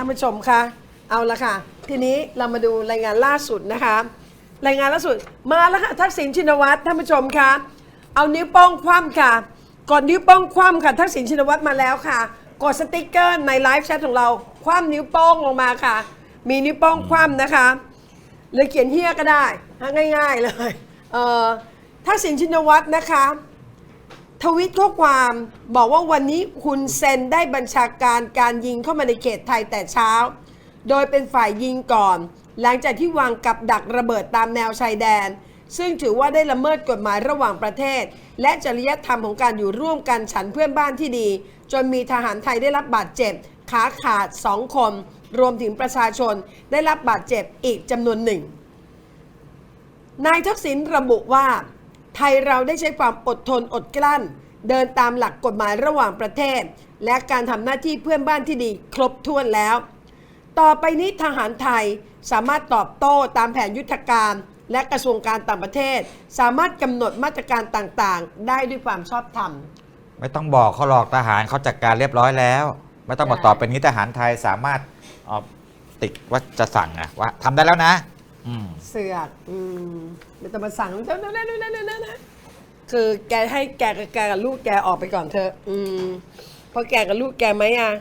ท่านผู้ชมคะเอาละค่ะ ทีนี้เรามาดูรายงานล่าสุดนะคะ รายงานล่าสุดมาแล้วค่ะทักษิณชินวัตรท่านผู้ชมคะเอานิ้วโป้งคว่ำค่ะกดนิ้วโป้งคว่ำค่ะทักษิณชินวัตรมาแล้วค่ะ กดสติกเกอร์ในไลฟ์แชทของเราคว่ำนิ้วโป้งลงมาค่ะ มีนิ้วโป้งคว่ำนะคะหรือเขียนเฮียก็ได้ง่าย ๆเลยเอ่อทักษิณชินวัตรนะคะ ทวิตข้อความบอกว่าวันนี้คุณเซนได้บัญชาการการยิงเข้ามาในเขตไทยแต่เช้า โดยเป็นฝ่ายยิงก่อน หลังจากที่วางกับดักระเบิดตามแนวชายแดน ซึ่งถือว่าได้ละเมิดกฎหมายระหว่างประเทศ และจริยธรรมของการอยู่ร่วมกันฉันเพื่อนบ้านที่ดี จนมีทหารไทยได้รับบาดเจ็บ ขาขาดสองคน รวมถึงประชาชนได้รับบาดเจ็บอีกจำนวนหนึ่งนายทักษิณระบุว่า ไทยเราได้ใช้ความอดทนอดกลั้น เดินตามหลักกฎหมายระหว่างประเทศ และการทำหน้าที่เพื่อนบ้านที่ดีครบถ้วนแล้ว ต่อไปนี้ทหารไทยสามารถตอบโต้ตามแผนยุทธการและกระทรวงการต่างประเทศ สามารถกำหนดมาตรการต่างๆ ได้ด้วยความชอบธรรม ไม่ต้องบอกเขาหรอกทหารเขาจัดการเรียบร้อยแล้ว ไม่ต้องมาใช่ตอบเป็นนี้ทหารไทยสามารถออติดว่าจะสั่งอะว่าทำได้แล้วนะ อืม เสือกอืมไม่ต้องมาสั่งเจ้านั่นนั่นนั่นนั่นนะคือแกให้แกกับแกกับลูกแกออกไปก่อนเถอะ อืมเพราะแกกับลูกแกไหมอะ